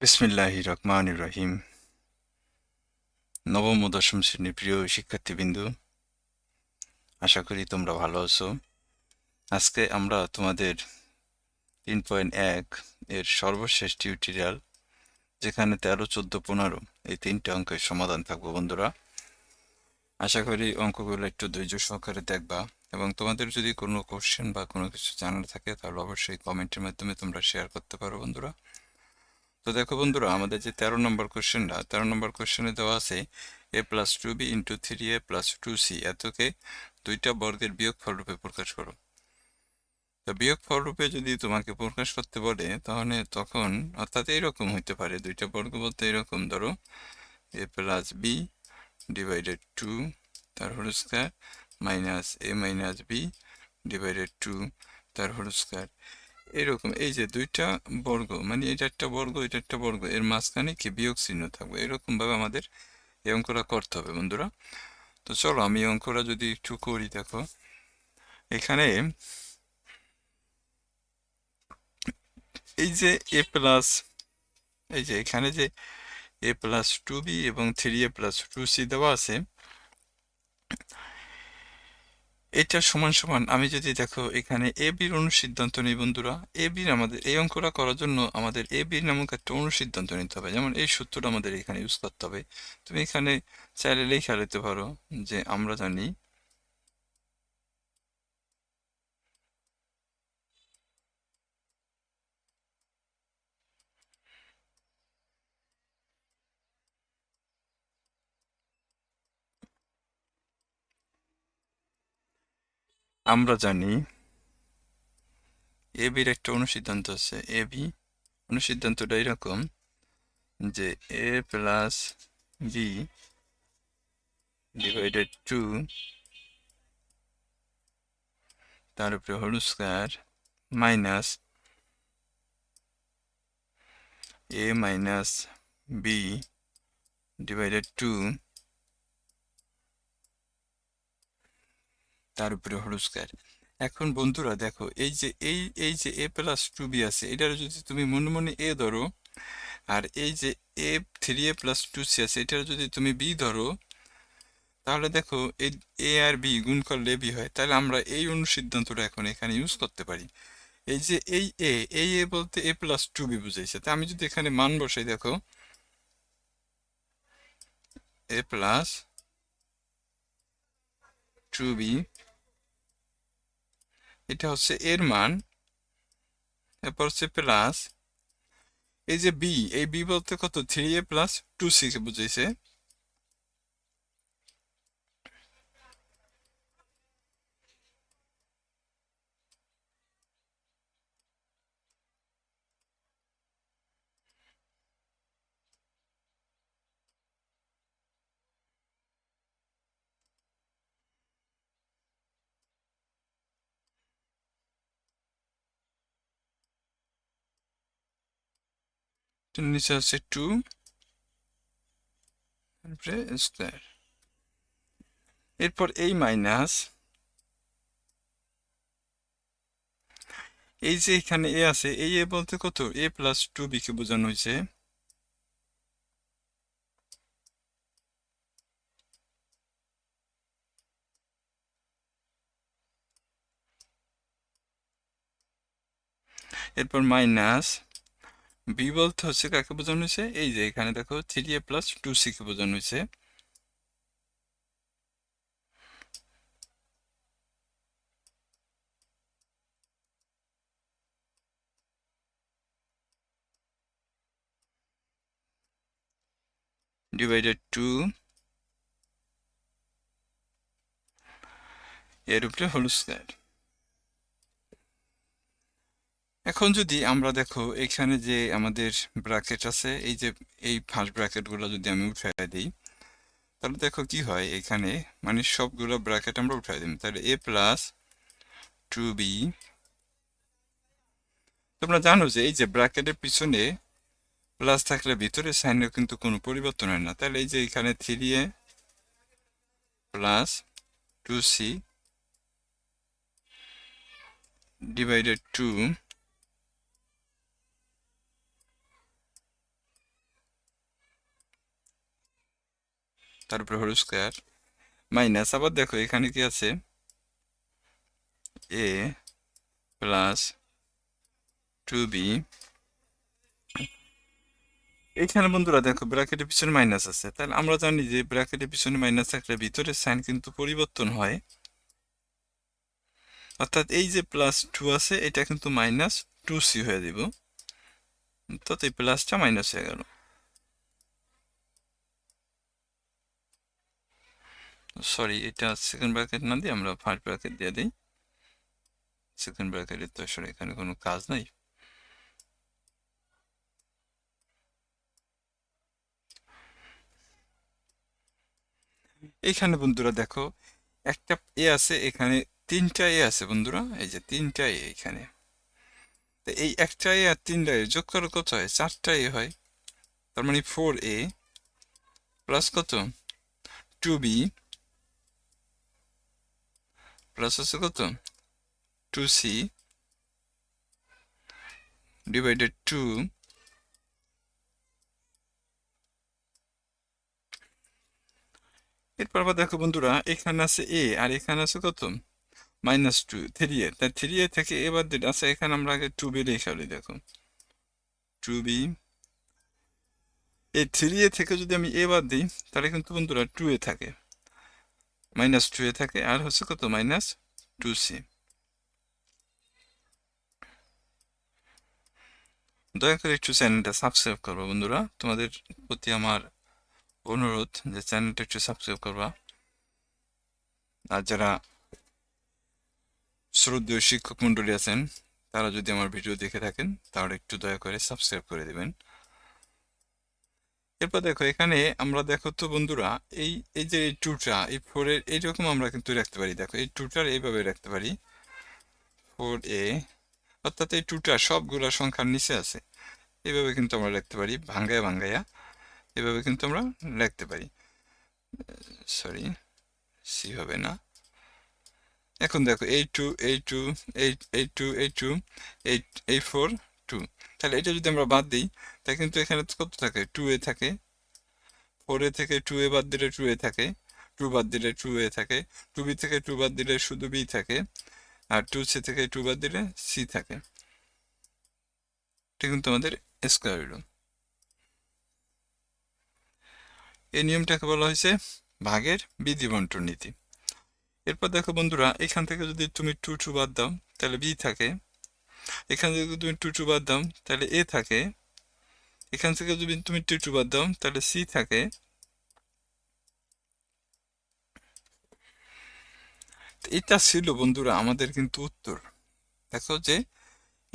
বিসমিল্লাহ রহমান রহিম নবম ও দশম শ্রেণির প্রিয় শিক্ষার্থীবৃন্দু, আশা করি তোমরা ভালো আছো। আজকে আমরা তোমাদের তিন পয়েন্ট এক এর সর্বশেষ টিউটোরিয়াল, যেখানে তেরো, চোদ্দ, পনেরো এই তিনটে অঙ্কের সমাধান থাকব বন্ধুরা। আশা করি অঙ্কগুলো একটু ধৈর্য সহকারে দেখবা এবং তোমাদের যদি কোনো কোশ্চেন বা কোনো কিছু জানার থাকে তাহলে অবশ্যই কমেন্টের মাধ্যমে তোমরা শেয়ার করতে পারো বন্ধুরা। তো দেখো বন্ধুরা, আমাদের যে তেরো নম্বর কোশ্চেনটা তেরো নম্বর কোশ্চেনে দেওয়া আছে a plus two b into three a plus two c এতকে দুইটা বর্গের বিয়োগফল রূপে প্রকাশ করো। তো বিয়োগফল রূপে যদি তোমাকে প্রকাশ করতে বলে, তাহলে তখন অর্থাৎ এইরকম হইতে পারে, দুইটা বর্গ বলতে এরকম, ধরো a plus b divided two তার whole square minus a minus b divided two তার হোল স্কোয়ার এরকম, এই যে দুইটা বর্গ মানে এটা একটা বর্গ, এটা একটা বর্গ, এর মাঝখানে কি বিয়োগ চিহ্ন থাকবে? এরকম ভাবে আমাদের এই অঙ্কটা করতে হবে বন্ধুরা। তো চলো, আমি অঙ্কটা যদি একটু করি, দেখো। এখানে এই যে এ প্লাস, এই যে এখানে যে এ প্লাস টু বি এবং three a plus two c দেওয়া আছে এটা সমান সমান। আমি যদি দেখো এখানে এ বির অনুসিদ্ধান্ত নিই বন্ধুরা। এ বির আমাদের এই অঙ্কটা করার জন্য আমাদের এ বির নামক একটা অনুসিদ্ধান্ত নিতে হবে। যেমন এই সূত্রটা আমাদের এখানে ইউজ করতে হবে। তুমি এখানে চাইলে লেখা নিতে পারো যে আমরা জানি আমরা জানি এ বির একটা অনুসিদ্ধান্ত আছে। এ বি অনুসিদ্ধান্তটা এরকম যে a plus b divided two তার উপরে whole square minus a minus b divided two তার উপরে হোল স্কোয়ার এখন বন্ধুরা দেখো, এই যে, এই এই যে এ প্লাস টু বি আছে এটার যদি তুমি মনে মনে এ ধরো, আর এই যে a three a plus two c আছে এটার যদি তুমি বি ধরো, তাহলে দেখো, এই এ আর বি গুণ করলে বি হয়। তাহলে আমরা এই অনুসিদ্ধান্তটা এখন এখানে ইউজ করতে পারি। এই যে, এই এ এই এ বলতে এ প্লাস টু বি বুঝাইছে। তা আমি যদি এখানে মান বসাই, দেখো এ প্লাস টু বি এটা হচ্ছে এর মান, এরপর হচ্ছে প্লাস এই যে বি এই বি বলতে কত? Three a plus two six বুঝাইছে। নিচে আছে টু তারপরে স্কোয়ার এরপর এই মাইনাস এই যে এখানে এ আছে এই এ বলতে কত? এ প্লাস টু বি কে বোঝানো হয়েছে। এরপর মাইনাস বি বলতে হচ্ছে কাকে বোঝানো হয়েছে? এই যে এখানে দেখো three a plus two c কে বোঝানো হয়েছে। ডিভাইডেড টু এর উপরে হোল স্কোয়ার এখন যদি আমরা দেখো, এখানে যে আমাদের ব্র্যাকেট আছে, এই যে, এই ফার্স্ট ব্র্যাকেটগুলো যদি আমি উঠাই দিই, তাহলে দেখো কি হয় এখানে মানে সবগুলো ব্র্যাকেট আমরা উঠাই দিই। তাহলে এ প্লাস টু বি তোমরা জানো যে এই যে ব্র্যাকেটের পিছনে প্লাস থাকলে ভিতরে সাইনের কিন্তু কোনো পরিবর্তন হয় না। তাহলে এই যে এখানে three a plus two c divided two তারপরে হোল স্কোয়ার মাইনাস, আবার দেখো এখানে কি আছে? এ প্লাস টু বি এখানে বন্ধুরা দেখো ব্র্যাকেটের পিছনে মাইনাস আছে। তাহলে আমরা জানি যে ব্র্যাকেটের পিছনে মাইনাস থাকলে ভিতরে সাইন কিন্তু পরিবর্তন হয়। অর্থাৎ এই যে প্লাস টু আছে, এটা কিন্তু মাইনাস টু সি হয়ে দিব অর্থাৎ এই প্লাসটা মাইনাস হয়ে গেল। সরি, এটা সেকেন্ড ব্র্যাকেট না দিয়ে আমরা ফার্স্ট ব্র্যাকেট দিয়ে দিই। সেকেন্ড ব্র্যাকেটের তো আসলে এখানে কোনো কাজ নাই। এখানে বন্ধুরা দেখো, একটা এ আছে, এখানে তিনটা এ আছে বন্ধুরা, এই যে তিনটা এ এখানে। এই একটা এ আর তিনটা এ যোগ করে কত হয়? চারটা এ হয়। তার মানে ফোর এ প্লাস কত? টু বি প্লাস আছে কত? টু সি ডিভাইডেড টু এরপর দেখো বন্ধুরা, এখানে আছে এ আর এখানে আছে কত? মাইনাস টু থ্রি এ তাই থ্রি এ থেকে এবার দিলে আচ্ছা এখানে আমরা আগে টু বি রেখে দেখো। টু বি এই থ্রি এ থেকে যদি আমি এ বাদ দিই, তাহলে কিন্তু বন্ধুরা টু এ থাকে। মাইনাস টু এ থাকে আর হচ্ছে কত? মাইনাস টু সি দয়া করে একটু চ্যানেলটা সাবস্ক্রাইব করব বন্ধুরা। তোমাদের প্রতি আমার অনুরোধ যে চ্যানেলটা একটু সাবস্ক্রাইব করবা। আর যারা শ্রদ্ধেয় শিক্ষক মণ্ডলী আছেন, তারা যদি আমার ভিডিও দেখে থাকেন, তাহলে একটু দয়া করে সাবস্ক্রাইব করে দিবেন। এরপর দেখো, এখানে আমরা দেখো তো বন্ধুরা, এই এই যে এই টুটা এই ফোরের এইরকম আমরা কিন্তু রাখতে পারি। দেখো, এই টুটার এইভাবে রাখতে পারি। ফোর এ অর্থাৎ এই টুটা সবগুলা সংখ্যার নিচে আছে। এইভাবে কিন্তু আমরা রাখতে পারি, ভাঙ্গায়া ভাঙ্গায়া। এভাবে কিন্তু আমরা লিখতে পারি। সরি সি হবে না। এখন দেখো, এই টু এই টু এই এই টু এই টু এই এই ফোর টু তাহলে এটা যদি আমরা বাদ দিই তা কিন্তু এখানে কত থাকে? টু এ থাকে। ফোর এ থেকে টু এ বাদ দিলে টু এ থাকে। টু বাদ দিলে টু এ থাকে। টু বি থেকে টু বাদ দিলে শুধু বি থাকে। আর টু সি থেকে টু বাদ দিলে সি থাকে। এটা কিন্তু আমাদের স্কোয়ার হলো এই নিয়মটাকে বলা হয়েছে ভাগের বিধি বন্টন নীতি। এরপর দেখো বন্ধুরা, এখান থেকে যদি তুমি টু টু বাদ দাও, তাহলে বি থাকে। এখান থেকে তুমি টু টু বাদ দাও, তাহলে এ থাকে। এখান থেকে যদি তুমি টু টু বাদ দাও, তাহলে সি থাকে। এটা ছিল বন্ধুরা আমাদের কিন্তু উত্তর। দেখো যে,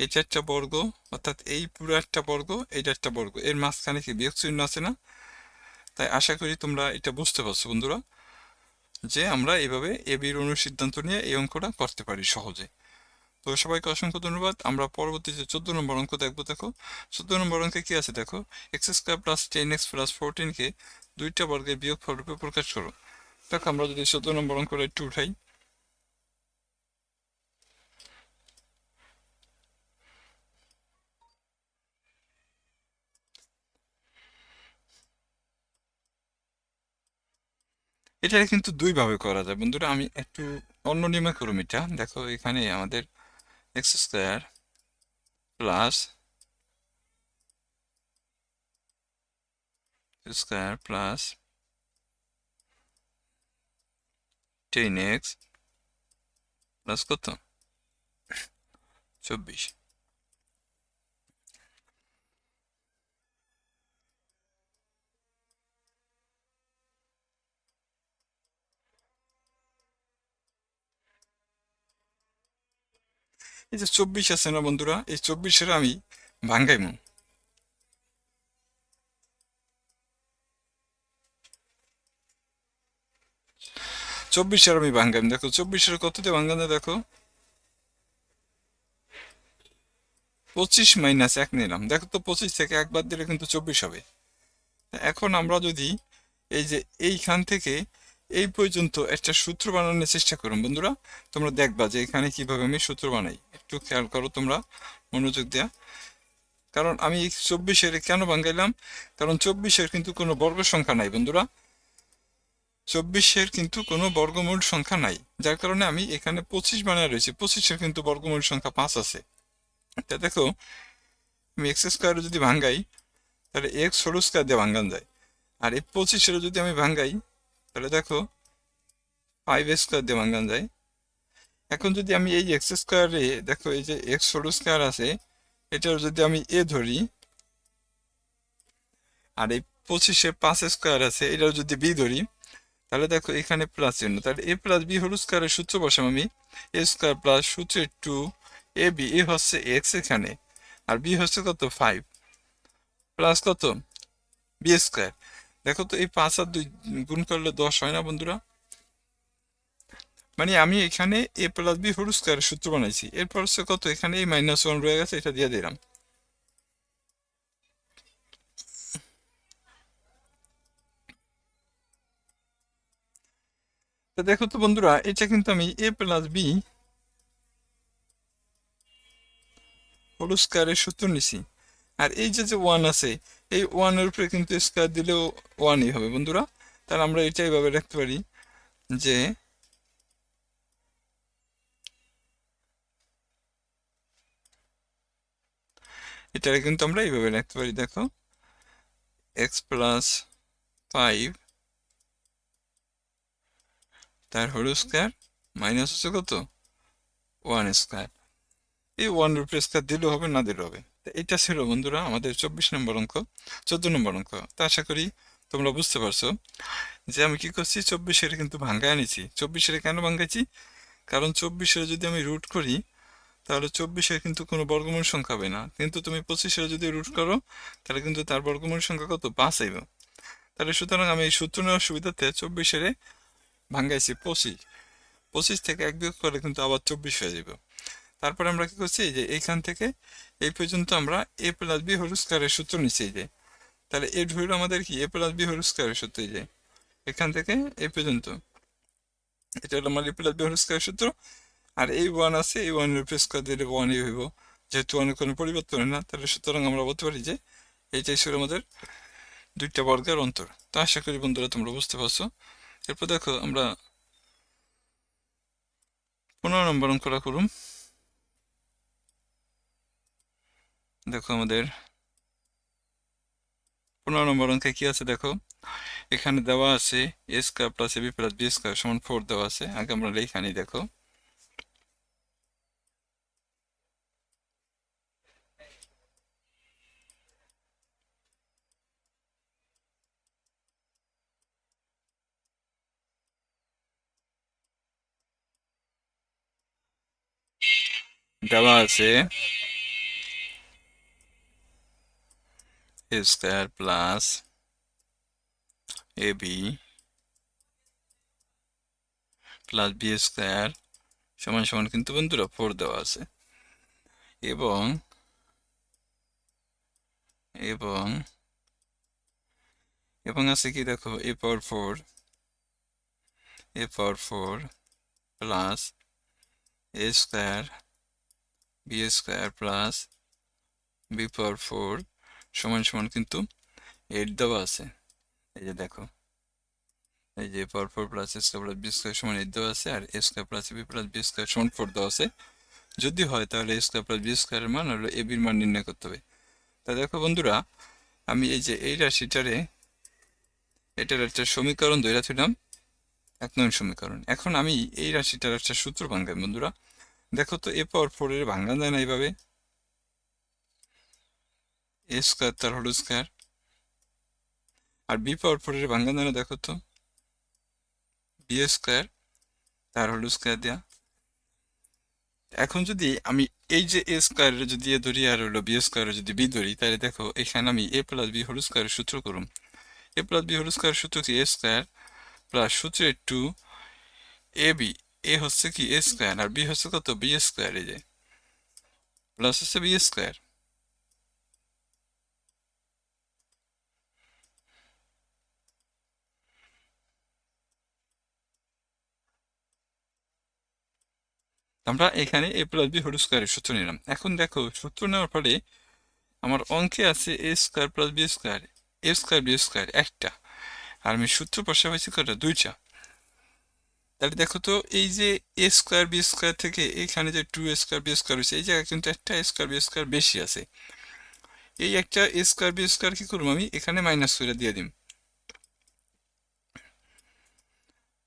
এই চারটা বর্গ, অর্থাৎ এই পুরো একটা বর্গ এইটা একটা বর্গ, এর মাঝখানে কি বিয়োগ চিহ্ন আছে না? তাই আশা করি তোমরা এটা বুঝতে পারছ বন্ধুরা, যে আমরা এভাবে এবির অনুসিদ্ধান্ত নিয়ে এই অঙ্কটা করতে পারি সহজে। তো সবাইকে অসংখ্য ধন্যবাদ। আমরা পরবর্তীতে চোদ্দ নম্বর অঙ্ক দেখব, দেখো। চোদ্দ নম্বর অঙ্কে কি আছে দেখো? X square plus ten x plus ফোরটিনকে দুইটা বর্গের বিয়োগ রূপে প্রকাশ করো। দেখো, আমরা যদি চোদ্দ নম্বর অঙ্কটা একটু উঠাই। এটা কিন্তু দুইভাবে করা যায়। বন্ধুরা, আমি একটু অন্য নিয়মে করুম এটা। দেখো, এখানে আমাদের x square plus square plus ten x plus কত চব্বিশ এই যে চব্বিশ আছে না বন্ধুরা? এই চব্বিশের আমি ভাঙ্গাইমু চব্বিশের আমি ভাঙ্গাইম দেখো, চব্বিশের কততে ভাঙ্গানো দেখো? পঁচিশ মাইনাস এক নিলাম। দেখো তো পঁচিশ থেকে একবার দিলে কিন্তু চব্বিশ হবে। এখন আমরা যদি এই যে এইখান থেকে এই পর্যন্ত একটা সূত্র বানানোর চেষ্টা করুন, বন্ধুরা। তোমরা দেখবা যে এখানে কীভাবে আমি সূত্র বানাই। একটু খেয়াল করো তোমরা, মনোযোগ দেয়া। কারণ আমি চব্বিশের কেন ভাঙ্গাইলাম কারণ চব্বিশের কিন্তু কোনো বর্গ সংখ্যা নাই, বন্ধুরা। চব্বিশের কিন্তু কোনো বর্গমূল সংখ্যা নাই। যার কারণে আমি এখানে পঁচিশ বানায় রয়েছে। পঁচিশের কিন্তু বর্গমূল সংখ্যা পাঁচ আছে। তা দেখো, আমি এক্স স্কোয়ার যদি ভাঙ্গাই, তাহলে এক্স ষোলো স্কোয়ার দিয়ে ভাঙ্গান যায়। আর এই পঁচিশের যদি আমি ভাঙ্গাই তাহলে দেখো ফাইভ স্কোয়ার দিয়ে ভাঙ্গান যায়। এখন যদি আমি এই এক্স স্কোয়ারে দেখো এই যে এক্স ষোলো স্কোয়ার আছে এটার যদি আমি এ ধরি, আর এই পঁচিশে পাঁচ স্কোয়ার আছে, এটাও যদি বি ধরি, তাহলে দেখো এখানে প্লাস চিহ্ন। তাহলে এ প্লাস বি হোল স্কোয়ারের সূত্র বসাম আমি। এ স্কোয়ার প্লাস সূত্রে টু এ বি এ হচ্ছে এক্স এখানে, আর বি হচ্ছে কত? ফাইভ প্লাস কত? বি স্কোয়ার দেখো তো এই পাঁচ আর দুই গুণ করলে দশ হয় না বন্ধুরা? মানে আমি এখানে এ প্লাস বি হোল স্কোয়ারের সূত্র বানাইছি। এরপর হচ্ছে কত? এখানে এই মাইনাস ওয়ান রয়ে গেছে, এটা দিয়ে দিলাম। তো দেখো তো বন্ধুরা, এটা কিন্তু আমি এ প্লাস বি হোল স্কোয়ারের সূত্র নিছি। আর এই যে যে ওয়ান আছে এই ওয়ানের উপরে কিন্তু স্কোয়ার দিলেও ওয়ানই হবে, বন্ধুরা। তাহলে আমরা এটা এইভাবে রাখতে পারি যে এটাকে কিন্তু আমরা এইভাবে রাখতে পারি, দেখো। এক্স প্লাস ফাইভ তার হোল স্কোয়ার মাইনাস হচ্ছে কত? ওয়ান স্কোয়ার এই ওয়ান রুপি স্কোয়ার দিলেও হবে, না দিলেও হবে। এটা ছিল বন্ধুরা আমাদের চব্বিশ নম্বর অঙ্ক, চোদ্দ নম্বর অঙ্ক। তা আশা করি তোমরা বুঝতে পারছ যে আমি কি করছি? চব্বিশের কিন্তু ভাঙ্গায় আনিছি। চব্বিশের কেন ভাঙ্গাইছি? কারণ চব্বিশের যদি আমি রুট করি, তাহলে চব্বিশের কিন্তু কোনো বর্গমূল সংখ্যা হবে না। কিন্তু তুমি পঁচিশের যদি রুট করো, তাহলে কিন্তু তার বর্গমূল সংখ্যা কত? পাঁচ আইব তাহলে সুতরাং আমি এই সূত্র নেওয়ার সুবিধাতে চব্বিশের ভাঙ্গাইছি পঁচিশ। পঁচিশ থেকে এক বিয়োগ করে কিন্তু আবার চব্বিশ হয়ে যাবে তারপরে আমরা কি করছি? যে এইখান থেকে এই পর্যন্ত আমরা এ প্লাস বি হোল স্কোয়ারের সূত্র নিচ্ছি যে। তাহলে এ ধরল আমাদের কি? এ প্লাস বি হোল স্কোয়ারের সূত্র যে। এখান থেকে এই পর্যন্ত। এটা হলো আমার এ প্লাস বি হোল স্কোয়ারের সূত্র। আর এই ওয়ান আছে, এই ওয়ানের উপরে স্কোয়ার দিলে ওয়ানই হইব। যেহেতু ওয়ানের কোনো পরিবর্তন হয় না, তাহলে সুতরাং আমরা বলতে পারি যে এইটাই ছিল আমাদের দুইটা বর্গের অন্তর। তো আশা করি বন্ধুরা তোমরা বুঝতে পারছ। এরপর দেখো আমরা পনেরো নম্বর অঙ্কটা করুম দেখো আমাদের। পনেরো নম্বর অঙ্কে কি আছে দেখো? এখানে দেওয়া আছে a square plus a b plus b square সমান ফোর দেওয়া আছে। আগে আমরা এইখানেই দেখো। দেওয়া আছে plus a b plus b square সমান সমান কিন্তু বন্ধুরা ফোর দেওয়া আছে। এবং এবং এবং আছে কি দেখো a power four a power four plus a square b square plus b power four সমান সমান কিন্তু এইট দেওয়া আছে। এই যে দেখো। এই যে power four plus a square plus b square সমান এইট দেওয়া আছে, আর a square plus b plus b square সমান ফোর দেওয়া আছে। যদি হয় তাহলে এ স্কোয়ার প্লাস বি স্কোয়ারের মান হলো এ বির মান নির্ণয় করতে হবে। তা দেখো বন্ধুরা, আমি এই যে এই রাশিটারে, এটার একটা সমীকরণ ধরে ছিলাম এক নয় সমীকরণ। এখন আমি এই রাশিটার একটা সূত্র ভাঙ্গাই বন্ধুরা। দেখো তো এ পাওয়ার ফোরের ভাঙ্গা যায় না এইভাবে। এ স্কোয়ার তার হলো স্কোয়ার আর বি পাওয়ার ফোরের ভাঙ্গা যায় না দেখো তো। বি স্কোয়ার তার হলো স্কোয়ার দেয়া। এখন যদি আমি এই যে এ স্কোয়ারের যদি এ ধরি আর হলো বি স্কোয়ারের যদি বি ধরি, তাহলে দেখো এখানে আমি এ প্লাস বি হোল স্কোয়ারের সূত্র করুম এ প্লাস বি হোল স্কোয়ারের সূত্র কি? এ স্কোয়ার প্লাস সূত্রে টু এ বি এ হচ্ছে কি এ স্কোয়ার আর বি হচ্ছে কত? বি স্কোয়ার এই যে। প্লাস হচ্ছে বি স্কোয়ার আমরা এখানে এ প্লাস বি হোল স্কোয়ারের সূত্র নিলাম। এখন দেখো, সূত্র নেওয়ার ফলে আমার অঙ্কে আছে a square plus b square a square b square একটা। আর আমি সূত্র পাশাপাশি করে দুইটা। তাহলে দেখো তো, এই যে এ স্কোয়ার বি স্কোয়ার থেকে এখানে যে টু স্কোয়ার বি স্কোয়ার হয়েছে এই জায়গায় কিন্তু একটা স্কোয়ার বি স্কোয়ার বেশি আছে। এই একটা স্কোয়ার বি স্কোয়ার কী করব আমি? এখানে মাইনাস করে দিয়ে দিম।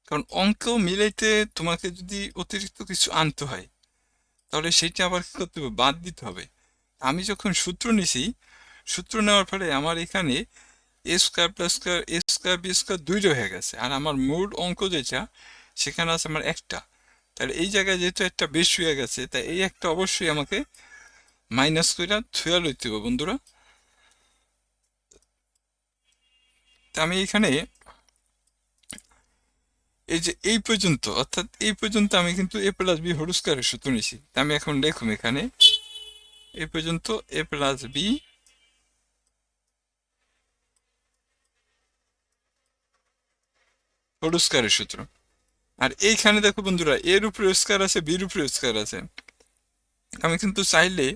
কারণ অঙ্ক মিলাইতে তোমাকে যদি অতিরিক্ত কিছু আনতে হয়, তাহলে সেটা আবার কি করতে হবে? বাদ দিতে হবে। আমি যখন সূত্র নিছি, সূত্র নেওয়ার ফলে আমার এখানে a square plus square a square b square দুইটা হয়ে গেছে। আর আমার মূল অঙ্ক যেটা, সেখানে আছে আমার একটা। তাহলে এই জায়গায় যেহেতু একটা বেশি হয়ে গেছে, তাই এই একটা অবশ্যই আমাকে মাইনাস করে থুয়া লইতে হবে, বন্ধুরা। তা আমি এখানে এই যে এই পর্যন্ত, অর্থাৎ এই পর্যন্ত আমি কিন্তু এ প্লাস বি হোল স্কোয়ারের সূত্র নিছি আমি এখন লিখুম এখানে। এ পর্যন্ত এ প্লাস বি হোল স্কোয়ারের সূত্র। আর এইখানে দেখো বন্ধুরা এর উপরে স্কোয়ার আছে বির উপরে স্কোয়ার আছে। আমি কিন্তু চাইলে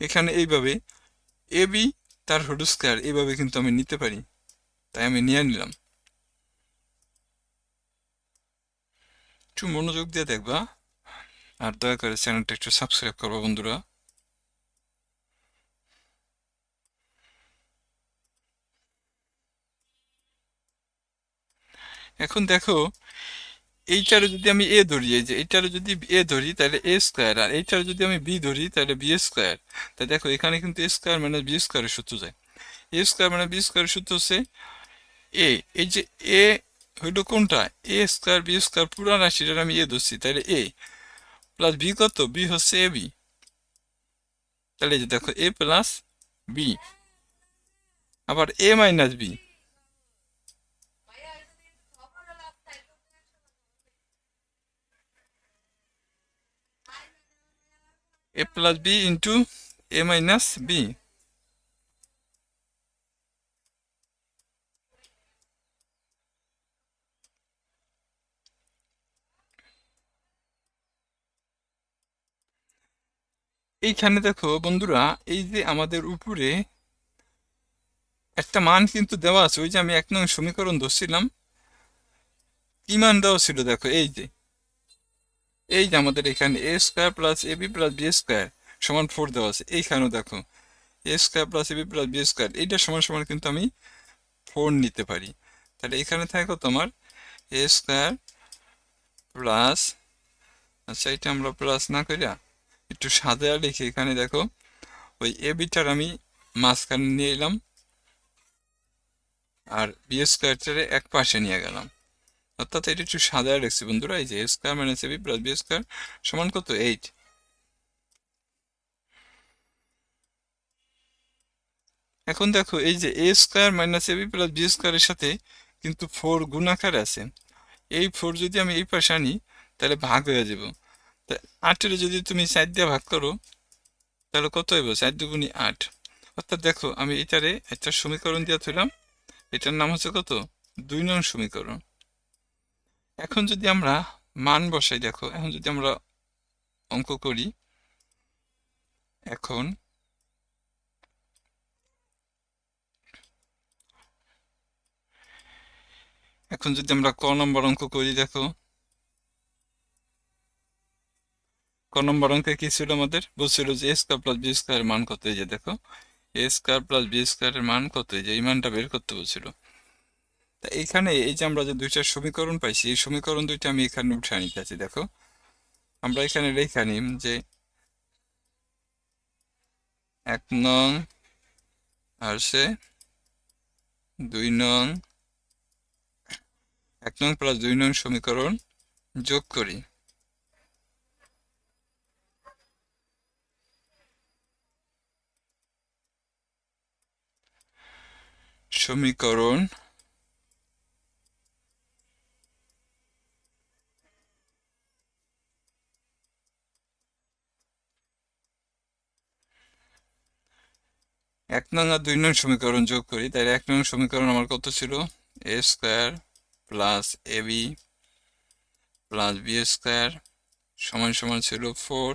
এখানে এইভাবে এ বি তার হোল স্কোয়ার এইভাবে কিন্তু আমি নিতে পারি। তাই আমি নিয়ে নিলাম। একটু মনোযোগ দিয়ে দেখবা। আর দয়া করে চ্যানেলটা একটু সাবস্ক্রাইব করবা, বন্ধুরা। এখন দেখো, এইটারে যদি আমি এ ধরি, এই যে এইটারে যদি এ ধরি, তাহলে এ স্কোয়ার, আর এইটারে যদি আমি বি ধরি, তাহলে বি স্কোয়ার। তাই দেখো, এখানে কিন্তু এ স্কোয়ার মানে বি স্কোয়ারের সূত্র যায়। এ স্কোয়ার মানে বি স্কোয়ারের সূত্র হচ্ছে এ। এই যে এ হইল কোনটা? এ স্কোয়ার বি স্কোয়ার পুরা রাশিটার আমি এ ধরছি, তাহলে এ প্লাস বি কত? বি হচ্ছে এ বি তাহলে যে দেখো এ প্লাস বি আবার a minus b a plus b into a minus b এইখানে দেখো বন্ধুরা, এই যে আমাদের উপরে একটা মান কিন্তু দেওয়া আছে, ওই যে আমি এক নং সমীকরণ ধরছিলাম। কি মান দেওয়া ছিল দেখো, এই যে। এই যে আমাদের এখানে a square plus a b plus b square সমান ফোর দেওয়া আছে, এইখানেও দেখো। A square plus a b plus b square এইটা সমান সমান কিন্তু আমি ফোর নিতে পারি। তাহলে এখানে থাকো তোমার এ স্কোয়ার প্লাস আচ্ছা এটা আমরা প্লাস না করিয়া একটু সাদা রেখে এখানে দেখো, ওই এ বিটার আমি মাঝখানে নিয়ে এলাম আর বি স্কোয়ারটারে এক পাশে নিয়ে গেলাম। অর্থাৎ এটা একটু সাদা রাখছি বন্ধুরা, এই যে square minus a b plus b square সমান কত? এইট এখন দেখো, এই যে a square minus a a b plus b স্কোয়ারের সাথে কিন্তু ফোর গুণাকার আছে। এই ফোর যদি আমি এই পাশে আনি, তাহলে ভাগ হয়ে যাব। আটের যদি তুমি চার দিয়ে ভাগ করো, তাহলে কত হইব? চার দুগুণি আট। অর্থাৎ দেখো, আমি এটারে একটা সমীকরণ দিয়ে থইলাম। এটার নাম হচ্ছে কত? দুই নং সমীকরণ। এখন যদি আমরা মান বসাই, দেখো, এখন যদি আমরা অঙ্ক করি, এখন এখন যদি আমরা ক নম্বর অঙ্ক করি, দেখো নম্বর অঙ্কে কি ছিল আমাদের? বলছিল যে স্কোয়ার প্লাস বি স্কোয়ার মান কত? এই যে দেখো এ স্কোয়ার প্লাস বি স্কোয়ারের মান কত? যে এই মানটা বের করতে বলছিল। তা এইখানে এই যে আমরা যে দুইটা সমীকরণ পাইছি, এই সমীকরণ দুইটা আমি এখানে উঠে আনিতেছি দেখো। আমরা এখানে রেখে নিম যে এক নং আর সে দুই নং, এক নং প্লাস দুই নং সমীকরণ যোগ করি। সমীকরণ। এক নং আর দুই নং সমীকরণ যোগ করি। তাহলে এক নং সমীকরণ আমার কত ছিল? A square plus a b plus b square সমান সমান ছিল ফোর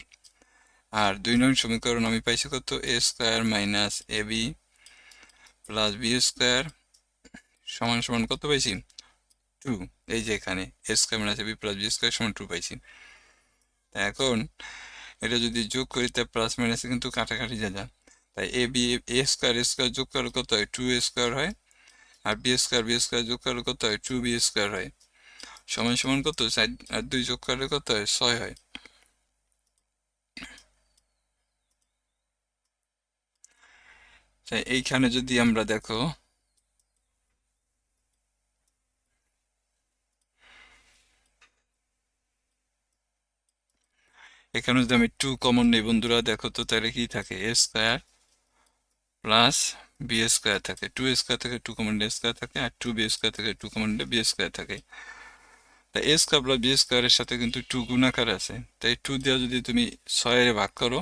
আর দুই নং সমীকরণ আমি পাইছি কত? A square minus a b plus b square সমান সমান কত পাইছি? টু এই যে এখানে a square minus b plus b square সমান টু পাইছি। তা এখন এটা যদি যোগ করি, তা প্লাস মাইনাসে কিন্তু কাটাকাটি যা যা। তাই a b a square a square যোগ করলে কত হয়? টু এ স্কোয়ার হয়। আর বি স্কোয়ার বি স্কোয়ার যোগ করলে কত হয়? টু বি স্কোয়ার হয়। সমান সমান কত? চার আর দুই যোগ করলে কত হয়? ছয় হয়। তাই এইখানে যদি আমরা দেখো, এখানে যদি আমি টু কমন নেই, বন্ধুরা, দেখো তো তাহলে কি থাকে? A square plus b square থাকে। টু স্কোয়ার থেকে টু কমন এ স্কোয়ার থাকে, আর টু বি স্কোয়ার থেকে টু কমন বি স্কোয়ার থাকে। তাই এ স্কোয়ার প্লাস বি স্কোয়ারের সাথে কিন্তু টু গুণাকার আছে। তাই টু দিয়ে যদি তুমি ছয়ের ভাগ করো,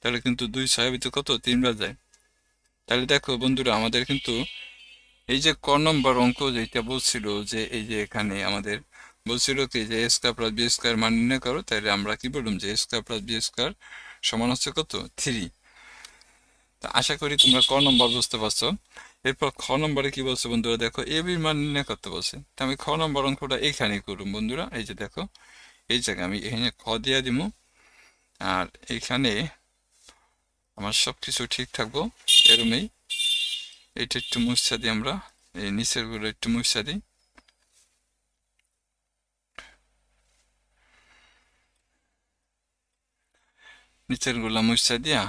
তাহলে কিন্তু দুই ছয়ের ভিতরে কত? তিনবার যায়। তাহলে দেখো বন্ধুরা, আমাদের কিন্তু এই যে ক নম্বর অঙ্ক যেটা বলছিল যে এই যে এখানে আমাদের বলছিল কি যে স্কোয়ার প্লাস বি স্কোয়ার মান নির্ণয় করো, তাহলে আমরা কি বললাম যে স্কোয়ার প্লাস বি স্কোয়ার সমান হচ্ছে কত? থ্রি তা আশা করি তোমরা ক নম্বর বুঝতে পারছ। এরপর খ নম্বরে কি বলছে বন্ধুরা, দেখো এ বি মান নির্ণয় করতে বলছে। তা আমি খ নম্বর অঙ্কটা এইখানে করুম বন্ধুরা, এই যে দেখো, এই জায়গায় আমি এখানে খ দিয়ে দিব আর এইখানে আমার সব কিছু ঠিক থাকব, এরমেই। এটা একটু মুছা দিই আমরা, এই নিচেরগুলো একটু মুছা দিই। নিচেরগুলা মুছা দিয়া,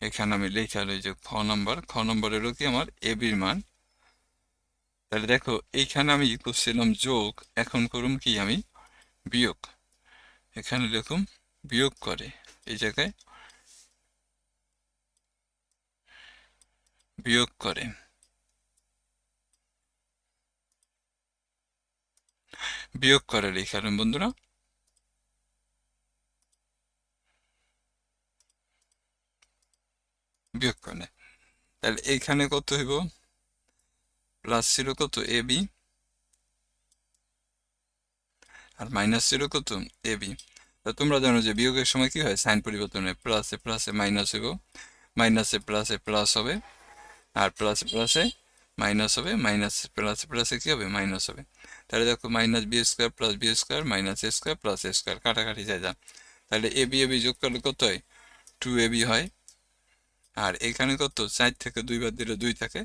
এখানে আমি লেখা যে খ নম্বর। খ নম্বরেরও কি আমার? এ বির মান। তাহলে দেখো, এইখানে আমি করছিলাম? যোগ, এখন করুম কি আমি? বিয়োগ। এখানে লিখুম বিয়োগ করে, এই জায়গায়। বিয়োগ করে বিয়োগ করে লিখালেন বন্ধুরা বিয়োগ করে তাহলে এইখানে কত হইব প্লাস ছিল কত এ বি আর মাইনাস ছিল কত এ বি তোমরা জানো যে বিয়োগের সময় কি হয় সাইন পরিবর্তন প্লাসে প্লাসে মাইনাস হইব মাইনাসে প্লাসে প্লাস হবে আর প্লাসে প্লাসে মাইনাস হবে মাইনাস প্লাসে প্লাসে কী হবে? মাইনাস হবে। তাহলে দেখো minus B square plus B square minus A square plus A square কাটাকাটি যায় যা তাহলে এ বি এ বি যোগ করলে কত হয়? টু এ বি হয়। আর এখানে কত? চার থেকে দুইবার দিলে দুই থাকে।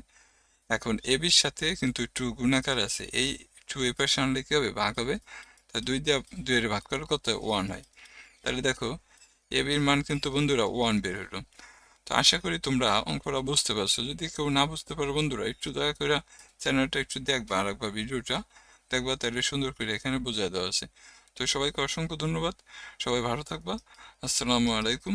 এখন এ বির সাথে কিন্তু টু গুণাকার আছে। এই টু এ পাশে আনলে কি হবে? ভাগ হবে। তা দুই দিয়ে দুইয়ের ভাগ করলে কত ওয়ান হয়। তাহলে দেখো এ বির মান কিন্তু বন্ধুরা ওয়ান বের হলো। তো আশা করি তোমরা অঙ্কটা বুঝতে পারছ। যদি কেউ না বুঝতে পারো, বন্ধুরা, একটু দয়া করে চ্যানেলটা একটু দেখবা, আর একবার ভিডিওটা দেখবা তাহলে সুন্দর করে এখানে বোঝায় দেওয়া আছে। তো সবাইকে অসংখ্য ধন্যবাদ। সবাই ভালো থাকবা। আসসালামু আলাইকুম।